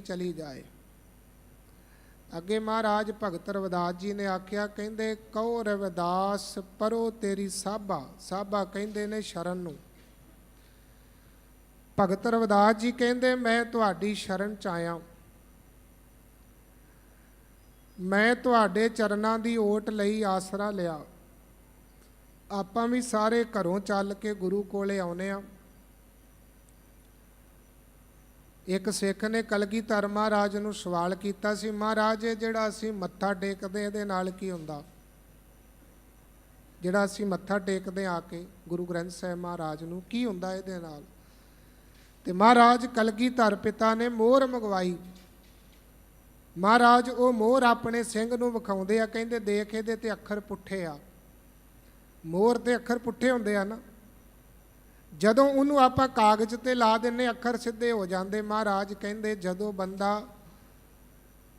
ਚਲੀ ਜਾਏ। ਅੱਗੇ ਮਹਾਰਾਜ ਭਗਤ ਰਵਿਦਾਸ ਜੀ ਨੇ ਆਖਿਆ, ਕਹਿੰਦੇ, ਕਹੋ ਰਵਿਦਾਸ, ਪਰੋ ਤੇਰੀ ਸਾਬਾ ਸਾਬਾ ਕਹਿੰਦੇ ਨੇ ਸ਼ਰਨ ਨੂੰ। ਭਗਤ ਰਵਿਦਾਸ ਜੀ ਕਹਿੰਦੇ, ਮੈਂ ਤੁਹਾਡੀ ਸ਼ਰਨ ਚ ਆਇਆ। ਮੈਂ ਤੁਹਾਡੇ ਚਰਨਾਂ ਦੀ ਓਟ ਲਈ ਆਸਰਾ ਲਿਆ। ਆਪਾਂ ਵੀ ਸਾਰੇ ਘਰੋਂ ਚੱਲ ਕੇ ਗੁਰੂ ਕੋਲੇ ਆਉਨੇ ਆ। ਇੱਕ ਸਿੱਖ ਨੇ ਕਲਗੀਧਰ ਮਹਾਰਾਜ ਨੂੰ ਸਵਾਲ ਕੀਤਾ ਸੀ, ਮਹਾਰਾਜ ਇਹ ਜਿਹੜਾ ਅਸੀਂ ਮੱਥਾ ਟੇਕਦੇ ਇਹਦੇ ਨਾਲ ਕੀ ਹੁੰਦਾ? ਜਿਹੜਾ ਅਸੀਂ ਮੱਥਾ ਟੇਕਦੇ ਆ ਕੇ ਗੁਰੂ ਗ੍ਰੰਥ ਸਾਹਿਬ ਮਹਾਰਾਜ ਨੂੰ, ਕੀ ਹੁੰਦਾ ਇਹਦੇ ਨਾਲ? ਤੇ ਮਹਾਰਾਜ ਕਲਗੀਧਰ ਪਿਤਾ ਨੇ ਮੋਹਰ ਮੰਗਵਾਈ। ਮਹਾਰਾਜ, ਉਹ ਮੋਹਰ ਆਪਣੇ ਸਿੰਘ ਨੂੰ ਵਿਖਾਉਂਦੇ ਆ, ਕਹਿੰਦੇ ਦੇਖ ਇਹਦੇ ਤੇ ਅੱਖਰ ਪੁੱਠੇ ਆ। ਮੋਹਰ ਤੇ ਅੱਖਰ ਪੁੱਠੇ ਹੁੰਦੇ ਆ ਨਾ। ਜਦੋਂ ਉਹਨੂੰ ਆਪਾਂ ਕਾਗਜ਼ ਤੇ ਲਾ ਦਿੰਨੇ ਅੱਖਰ ਸਿੱਧੇ ਹੋ ਜਾਂਦੇ। ਮਹਾਰਾਜ ਕਹਿੰਦੇ, ਜਦੋਂ ਬੰਦਾ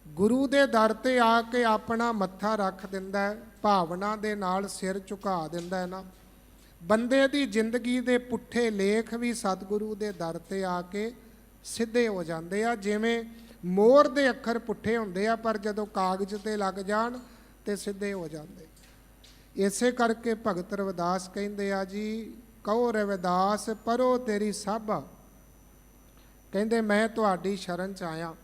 ਗੁਰੂ ਦੇ ਦਰ ਤੇ ਆ ਕੇ ਆਪਣਾ ਮੱਥਾ ਰੱਖ ਦਿੰਦਾ ਹੈ, ਭਾਵਨਾ ਦੇ ਨਾਲ ਸਿਰ ਝੁਕਾ ਦਿੰਦਾ ਹੈ ਨਾ, ਬੰਦੇ ਦੀ ਜ਼ਿੰਦਗੀ ਦੇ ਪੁੱਠੇ ਲੇਖ ਵੀ ਸਤਿਗੁਰੂ ਦੇ ਦਰ ਤੇ ਆ ਕੇ ਸਿੱਧੇ ਹੋ ਜਾਂਦੇ ਆ। ਜਿਵੇਂ ਮੋਰ ਦੇ ਅੱਖਰ ਪੁੱਠੇ ਹੁੰਦੇ ਆ, ਪਰ ਜਦੋਂ ਕਾਗਜ਼ ਤੇ ਲੱਗ ਜਾਣ ਤੇ ਸਿੱਧੇ ਹੋ ਜਾਂਦੇ। ਇਸੇ ਕਰਕੇ ਭਗਤ ਰਵਿਦਾਸ ਕਹਿੰਦੇ ਆ ਜੀ ਕਹੋ ਰਵਿਦਾਸ, ਪਰੋ ਤੇਰੀ ਸਾਬਾ ਕਹਿੰਦੇ, ਮੈਂ ਤੁਹਾਡੀ ਸ਼ਰਨ ਚ ਆਇਆ।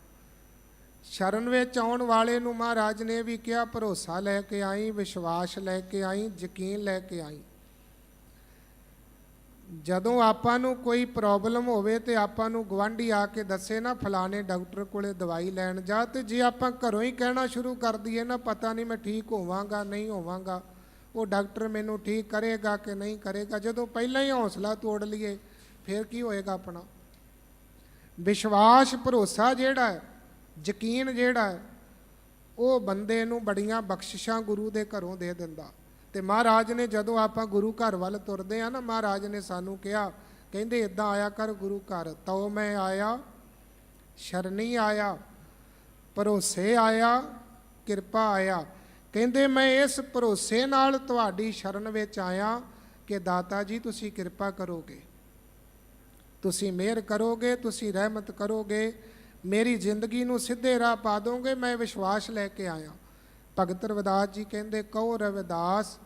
ਸ਼ਰਨ ਵਿੱਚ ਆਉਣ ਵਾਲੇ ਨੂੰ ਮਹਾਰਾਜ ਨੇ ਵੀ ਕਿਹਾ, ਭਰੋਸਾ ਲੈ ਕੇ ਆਈ, ਵਿਸ਼ਵਾਸ ਲੈ ਕੇ ਆਈ, ਯਕੀਨ ਲੈ ਕੇ ਆਈ। ਜਦੋਂ ਆਪਾਂ ਨੂੰ ਕੋਈ ਪ੍ਰੋਬਲਮ ਹੋਵੇ ਤੇ ਆਪਾਂ ਨੂੰ ਗਵਾਂਢੀ ਆ ਕੇ ਦੱਸੇ ਨਾ, ਫਲਾਣੇ ਡਾਕਟਰ ਕੋਲੇ ਦਵਾਈ ਲੈਣ ਜਾ, ਤੇ ਜੇ ਆਪਾਂ ਘਰੋਂ ਹੀ ਕਹਿਣਾ ਸ਼ੁਰੂ ਕਰ ਦਈਏ ਨਾ, ਪਤਾ ਨਹੀਂ ਮੈਂ ਠੀਕ ਹੋਵਾਂਗਾ, ਨਹੀਂ ਹੋਵਾਂਗਾ। ਉਹ ਡਾਕਟਰ ਮੈਨੂੰ ਠੀਕ ਕਰੇਗਾ ਕਿ ਨਹੀਂ ਕਰੇਗਾ? ਜਦੋਂ ਪਹਿਲਾਂ ਹੀ ਹੌਸਲਾ ਤੋੜ ਲਈਏ, ਫਿਰ ਕੀ ਹੋਏਗਾ ਆਪਣਾ? ਵਿਸ਼ਵਾਸ, ਭਰੋਸਾ ਜਿਹੜਾ ਹੈ, ਯਕੀਨ ਜਿਹੜਾ ਹੈ, ਉਹ ਬੰਦੇ ਨੂੰ ਬੜੀਆਂ ਬਖਸ਼ਿਸ਼ਾਂ ਗੁਰੂ ਦੇ ਘਰੋਂ ਦੇ ਦਿੰਦਾ। ਤੇ ਮਹਾਰਾਜ ਨੇ ਜਦੋਂ ਆਪਾਂ ਗੁਰੂ ਘਰ ਵੱਲ ਤੁਰਦੇ ਆ ਨਾ, ਮਹਾਰਾਜ ਨੇ ਸਾਨੂੰ ਕਿਹਾ, ਕਹਿੰਦੇ ਇਦਾਂ ਆਇਆ ਕਰ ਗੁਰੂ ਘਰ। ਤਉ ਮੈਂ ਆਇਆ, ਸ਼ਰਨੀ ਆਇਆ, ਭਰੋਸੇ ਆਇਆ, ਕਿਰਪਾ ਆਇਆ। ਕਹਿੰਦੇ, ਮੈਂ ਇਸ ਭਰੋਸੇ ਨਾਲ ਤੁਹਾਡੀ ਸ਼ਰਨ ਵਿੱਚ ਆਇਆ ਕਿ ਦਾਤਾ ਜੀ, ਤੁਸੀਂ ਕਿਰਪਾ ਕਰੋਗੇ। ਤੁਸੀਂ ਮਿਹਰ ਕਰੋਗੇ, ਤੁਸੀਂ ਰਹਿਮਤ ਕਰੋਗੇ। ਮੇਰੀ ਜ਼ਿੰਦਗੀ ਨੂੰ ਸਿੱਧੇ ਰਾਹ ਪਾ ਦੋਗੇ, ਮੈਂ ਵਿਸ਼ਵਾਸ ਲੈ ਕੇ ਆਇਆ। ਭਗਤ ਰਵਿਦਾਸ ਜੀ ਕਹਿੰਦੇ, ਕਹੋ ਰਵਿਦਾਸ